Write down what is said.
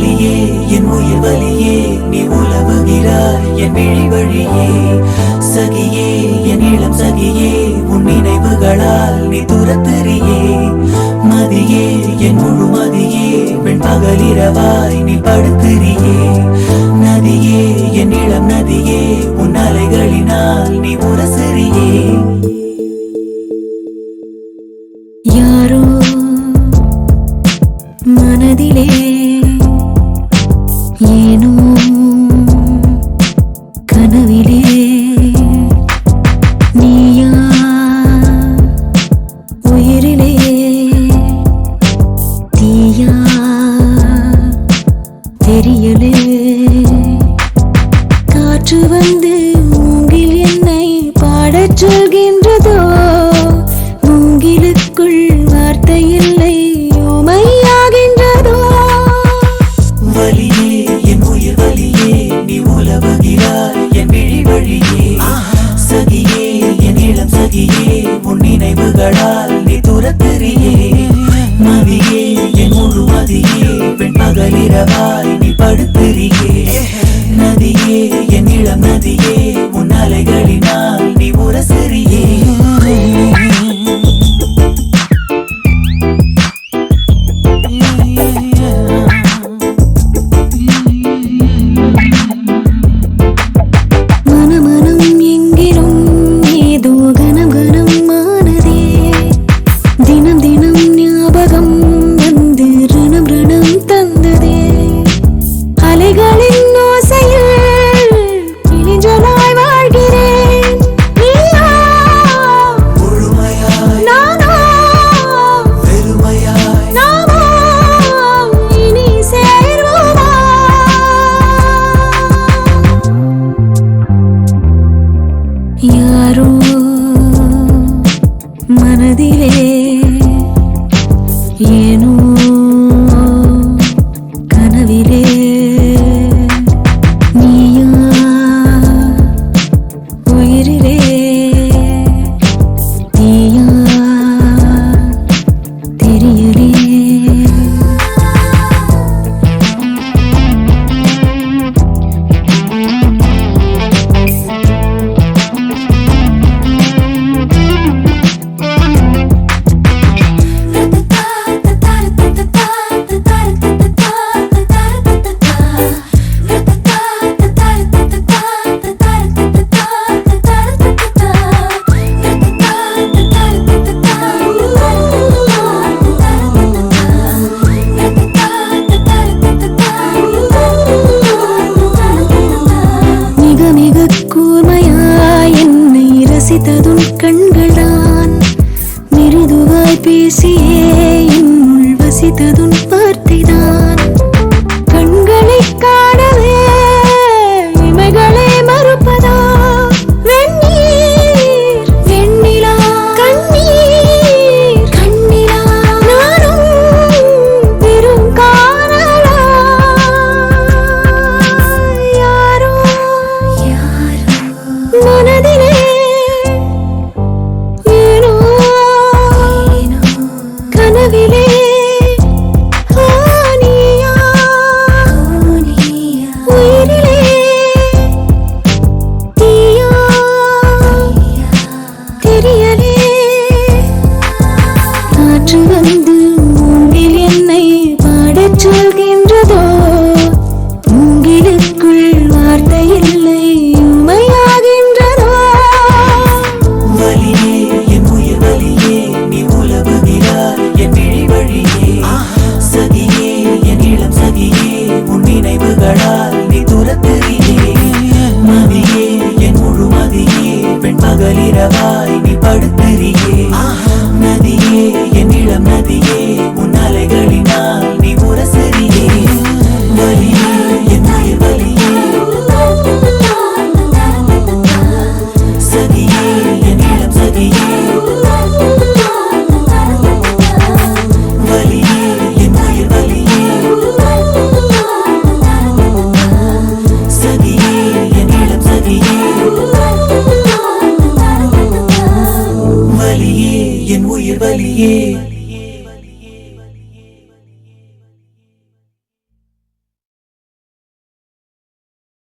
வழியே என் உயிர் வழியே நீ உலவுகிறாய் என் விழி வழியே. சகியே என் இளம் சகியே உன் நினைவுகளால் நீ துரத்தறியே. மதியே என் முழு மதியே பெண் பகலிரவாய் நீ படுத்திரியே நதியே என் இளம் நதியே உன் அலைகளினால் நீ உரசெறியே. யாரோ மனதிலே காற்று வந்து மூங்கில் என்னை பாடச் சொல்கின்றதோ? மூங்கிலுக்குள் வார்த்தை இல்லை ஊமையாகின்றதோ வழியே என் உயிர் வழியே நீ உலவுகிறாய் என் விழி வழியே. சகியே என் இளம் சகியே உன் நினைவுகளால் நீ துரத்தெறியே. மதியே என் முழு மதியே பெண் மகளிரவாய் நீ படுத்திரியே நதியே என் இளம் நதியே. யாரோ மனதிலே ரசித்ததுன் கண்கள்தான் மிருதுவாய் பேசியே உள் வசித்ததும் பார்த்த கண்களால் நீ துரத்துகிறே மதியே என் முழு மதியே பெண் பகலிரவாய் உயிர் வலியே